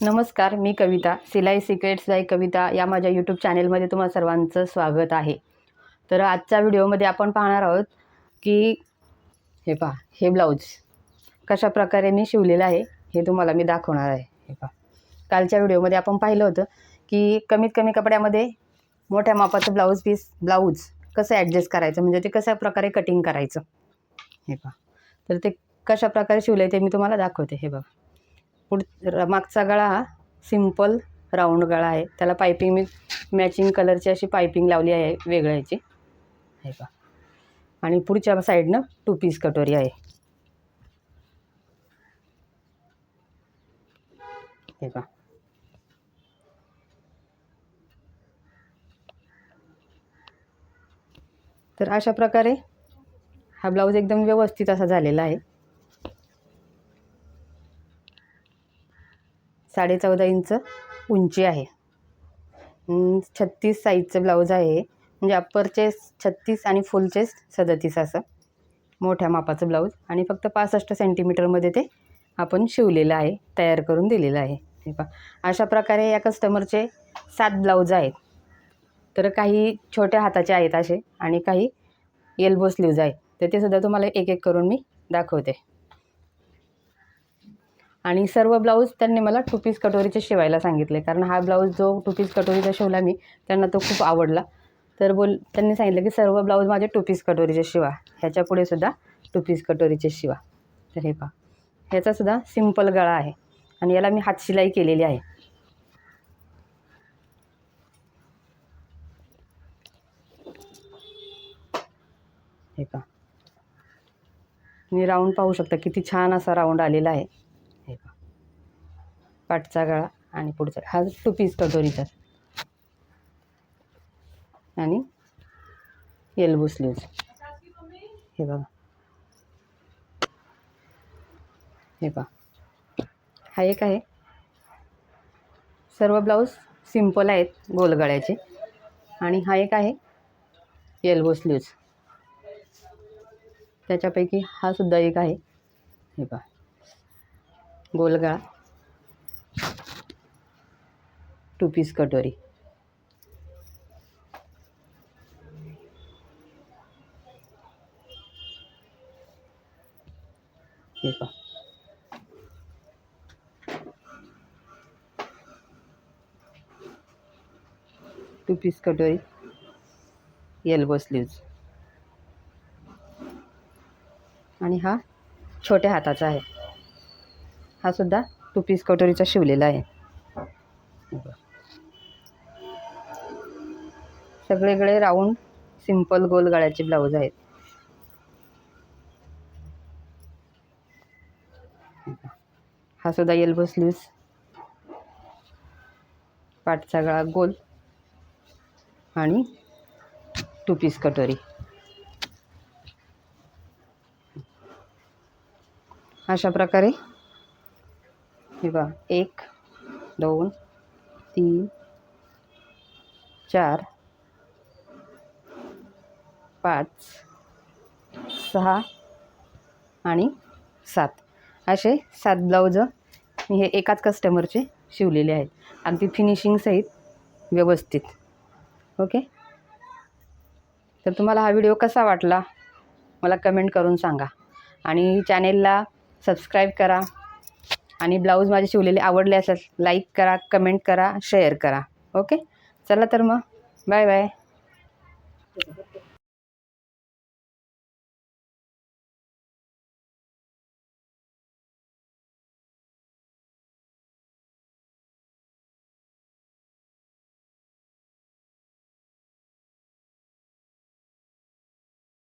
नमस्कार मी कविता. सिलाई secrets bye कविता या माझ्या यूट्यूब चॅनेलमध्ये तुम्हा सर्वांचं स्वागत आहे. तर आजच्या व्हिडिओमध्ये आपण पाहणार आहोत की हे पहा हे ब्लाऊज कशा प्रकारे मी शिवलेलं आहे हे तुम्हाला मी दाखवणार आहे. हे पहा. कालच्या व्हिडिओमध्ये आपण पाहिलं होतं की कमीत कमी कपड्यामध्ये मोठ्या मापाचं ब्लाऊज पीस ब्लाऊज कसं ॲडजस्ट करायचं म्हणजे ते कशा प्रकारे कटिंग करायचं. हे पहा. तर ते कशा प्रकारे शिवलं आहे ते मी तुम्हाला दाखवते. हे बघा. पुढ मागचा गळा हा सिंपल राऊंड गळा आहे. त्याला पायपिंग मी मॅचिंग कलरची अशी पायपिंग लावली आहे वेगळ्या याची हे का आणि पुढच्या साईडनं टू पीस कटोरी आहे. हे का तर अशा प्रकारे हा ब्लाऊज एकदम व्यवस्थित असा झालेला आहे. साडे चौदा इंच उंची आहे. छत्तीस साईजचं ब्लाऊज आहे. म्हणजे अप्पर चेस्ट छत्तीस आणि फुल चेस्ट सदतीस असं. मोठ्या मापाचं ब्लाऊज आणि फक्त पासष्ट सेंटीमीटरमध्ये ते आपण शिवलेलं आहे तयार करून दिलेलं आहे. हे अशा प्रकारे या कस्टमरचे सात ब्लाऊज आहेत. तर काही छोट्या हाताचे आहेत असे आणि काही एल्बो स्लीव्ज आहेत. तर ते सुद्धा तुम्हाला एक एक करून मी दाखवते. आणि सर्व ब्लाऊज त्यांनी मला टू पीस कटोरीचे शिवायला सांगितले. कारण हा ब्लाऊज जो टू पीस कटोरीचा शिवला मी त्यांना तो खूप आवडला. तर बोल त्यांनी सांगितलं की सर्व ब्लाऊज माझे टू पीस कटोरीचे शिवा. ह्याच्या पुढे सुद्धा टू पीस कटोरीचे शिवा. तर हे पहा. ह्याचासुद्धा सिंपल गळा आहे. आणि याला मी हातशिलाई केलेली आहे. हे पहा. मी राऊंड पाहू शकता किती छान असा राऊंड आलेला आहे. पाठचा गळा आणि पुढचा हा टू पीस कटोरीचा आणि एल्बो स्लीव्ज हे बघा. हे पहा हा एक आहे. सर्व ब्लाऊज सिंपल आहेत गोलगळ्याचे आणि हा एक आहे येल्बो स्लीव्ज त्याच्यापैकी हा सुद्धा एक आहे. हे पहा गोलगळा टू पीस कटोरी. टू पीस कटोरी. एल्बो स्लीव्ज आणि हा छोट्या हाताचा आहे. हा सुद्धा टू पीस कटोरीचा शिवलेला आहे. सगळीकडे राऊंड सिंपल गोल गळ्याचे ब्लाऊज आहेत. हा सुद्धा येल्बो स्लीव्स पाठचा गळा गोल. आणि टू पीस कटोरी. अशा प्रकारे हे बघा एक दोन तीन चार पाच सहा आणि सात. असे सात ब्लाऊज मी हे एकाच कस्टमरचे शिवलेले आहेत. अगदी फिनिशिंगसहित व्यवस्थित. ओके? तर तुम्हाला हा व्हिडिओ कसा वाटला? मला कमेंट करून सांगा. आणि चॅनेलला सबस्क्राईब करा. आणि ब्लाऊज माझे शिवलेले आवडले असेल लाईक करा कमेंट करा शेअर करा. ओके? चला तर मग. Bye bye